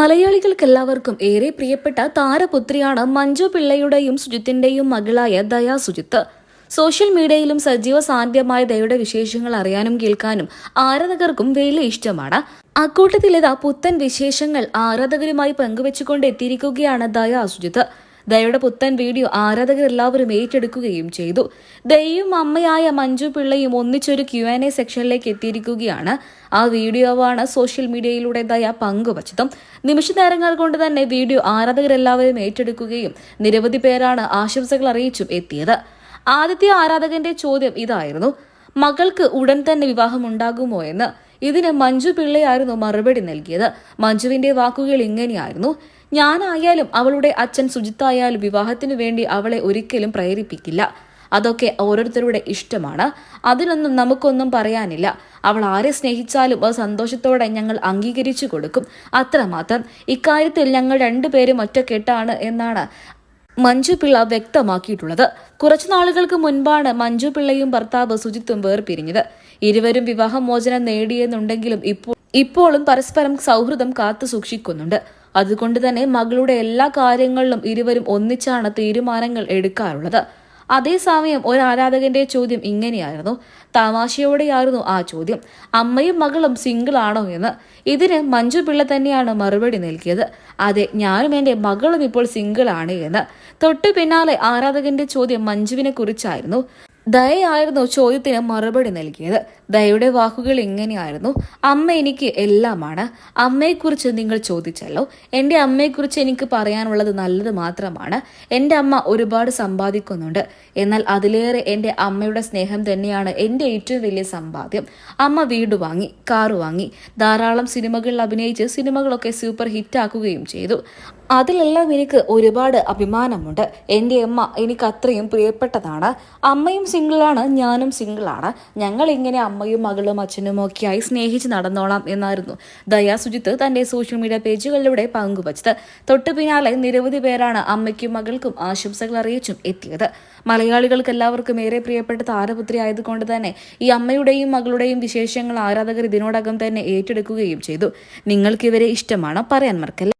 മലയാളികൾക്കെല്ലാവർക്കും ഏറെ പ്രിയപ്പെട്ട താരപുത്രിയാണ് മഞ്ജു പിള്ളയുടെയും സുജിത്തിന്റെയും മകളായ ദയാ സുജിത്ത്. സോഷ്യൽ മീഡിയയിലും സജീവ സാന്നിധ്യമായ ദയയുടെ വിശേഷങ്ങൾ അറിയാനും കേൾക്കാനും ആരാധകർക്കും വലിയ ഇഷ്ടമാണ്. അക്കൂട്ടത്തിലേതാ പുത്തൻ വിശേഷങ്ങൾ ആരാധകരുമായി പങ്കുവെച്ചുകൊണ്ട് എത്തിയിരിക്കുകയാണ് ദയാ സുജിത്ത്. ദയയുടെ പുത്തൻ വീഡിയോ ആരാധകർ എല്ലാവരും ഏറ്റെടുക്കുകയും ചെയ്തു. ദയയും അമ്മയായ മഞ്ജു പിള്ളയും ഒന്നിച്ചൊരു ക്യു ആൻ എ സെക്ഷനിലേക്ക് എത്തിയിരിക്കുകയാണ്. ആ വീഡിയോവാണ് സോഷ്യൽ മീഡിയയിലൂടെ ദയ പങ്കുവച്ചതും. നിമിഷ നേരങ്ങൾ കൊണ്ട് തന്നെ വീഡിയോ ആരാധകരെല്ലാവരും ഏറ്റെടുക്കുകയും നിരവധി പേരാണ് ആശംസകൾ അറിയിച്ചും എത്തിയത്. ആദ്യത്തെ ആരാധകന്റെ ചോദ്യം ഇതായിരുന്നു. മകൾക്ക് ഉടൻ തന്നെ വിവാഹം ഉണ്ടാകുമോ എന്ന്. ഇതിന് മഞ്ജു പിള്ളയായിരുന്നു മറുപടി നൽകിയത്. മഞ്ജുവിന്റെ വാക്കുകൾ ഇങ്ങനെയായിരുന്നു. ഞാനായാലും അവളുടെ അച്ഛൻ സുജിത്തായാലും വിവാഹത്തിനു വേണ്ടി അവളെ ഒരിക്കലും പ്രേരിപ്പിക്കില്ല. അതൊക്കെ ഓരോരുത്തരുടെ ഇഷ്ടമാണ്. അതിനൊന്നും നമുക്കൊന്നും പറയാനില്ല. അവൾ ആരെ സ്നേഹിച്ചാലും ആ സന്തോഷത്തോടെ ഞങ്ങൾ അംഗീകരിച്ചു കൊടുക്കും. അത്രമാത്രം. ഇക്കാര്യത്തിൽ ഞങ്ങൾ രണ്ടുപേരും ഒറ്റക്കെട്ടാണ് എന്നാണ് മഞ്ജു പിള്ള വ്യക്തമാക്കിയിട്ടുള്ളത്. കുറച്ചു നാളുകൾക്ക് മുൻപാണ് മഞ്ജു പിള്ളയും ഭർത്താവ് സുജിത്തും വേർപിരിഞ്ഞത്. ഇരുവരും വിവാഹമോചനം നേടിയെന്നുണ്ടെങ്കിലും ഇപ്പോൾ ഇപ്പോഴും പരസ്പരം സൗഹൃദം കാത്തു സൂക്ഷിക്കുന്നുണ്ട്. അതുകൊണ്ട് തന്നെ മകളുടെ എല്ലാ കാര്യങ്ങളിലും ഇരുവരും ഒന്നിച്ചാണ് തീരുമാനങ്ങൾ എടുക്കാറുള്ളത്. അതേസമയം ഒരു ആരാധകന്റെ ചോദ്യം ഇങ്ങനെയായിരുന്നു. തമാശയോടെയായിരുന്നു ആ ചോദ്യം. അമ്മയും മകളും സിംഗിൾ ആണോ എന്ന്. ഇതിന് മഞ്ജു പിള്ള തന്നെയാണ് മറുപടി നൽകിയത്. അതെ ഞാനും എന്റെ മകളും ഇപ്പോൾ സിംഗിൾ ആണ് എന്ന്. തൊട്ടു പിന്നാലെ ആരാധകന്റെ ചോദ്യം മഞ്ജുവിനെ കുറിച്ചായിരുന്നു. ദയയായിരുന്നു ചോദ്യത്തിന് മറുപടി നൽകിയത്. ദയയുടെ വാക്കുകൾ ഇങ്ങനെയായിരുന്നു. അമ്മ എനിക്ക് എല്ലാമാണ്. അമ്മയെക്കുറിച്ച് നിങ്ങൾ ചോദിച്ചല്ലോ. എന്റെ അമ്മയെക്കുറിച്ച് എനിക്ക് പറയാനുള്ളത് നല്ലത് മാത്രമാണ്. എന്റെ അമ്മ ഒരുപാട് സമ്പാദിക്കുന്നുണ്ട്. എന്നാൽ അതിലേറെ എന്റെ അമ്മയുടെ സ്നേഹം തന്നെയാണ് എന്റെ ഏറ്റവും വലിയ സമ്പാദ്യം. അമ്മ വീട് വാങ്ങി കാറ് വാങ്ങി ധാരാളം സിനിമകളിൽ അഭിനയിച്ച് സിനിമകളൊക്കെ സൂപ്പർ ഹിറ്റാക്കുകയും ചെയ്തു. അതിലെല്ലാം എനിക്ക് ഒരുപാട് അഭിമാനമുണ്ട്. എന്റെ അമ്മ എനിക്ക് അത്രയും പ്രിയപ്പെട്ടതാണ്. അമ്മയും സിംഗിളാണ് ഞാനും സിംഗിളാണ്. ഞങ്ങൾ ഇങ്ങനെ അമ്മയും മകളും അച്ഛനും ഒക്കെയായി സ്നേഹിച്ച് നടന്നോളാം എന്നായിരുന്നു ദയാ സുജിത്ത് തന്റെ സോഷ്യൽ മീഡിയ പേജുകളിലൂടെ പങ്കുവച്ചത്. തൊട്ടു പിന്നാലെ നിരവധി പേരാണ് അമ്മയ്ക്കും മകൾക്കും ആശംസകൾ അറിയിച്ചും എത്തിയത്. മലയാളികൾക്ക് എല്ലാവർക്കും ഏറെ പ്രിയപ്പെട്ട താരപുത്രി ആയതുകൊണ്ട് തന്നെ ഈ അമ്മയുടെയും മകളുടെയും വിശേഷങ്ങൾ ആരാധകർ ഇതിനോടകം തന്നെ ഏറ്റെടുക്കുകയും ചെയ്തു. നിങ്ങൾക്കിവരെ ഇഷ്ടമാണ് ഇഷ്ടമാണോ? പറയാൻ മറക്കല്ലേ.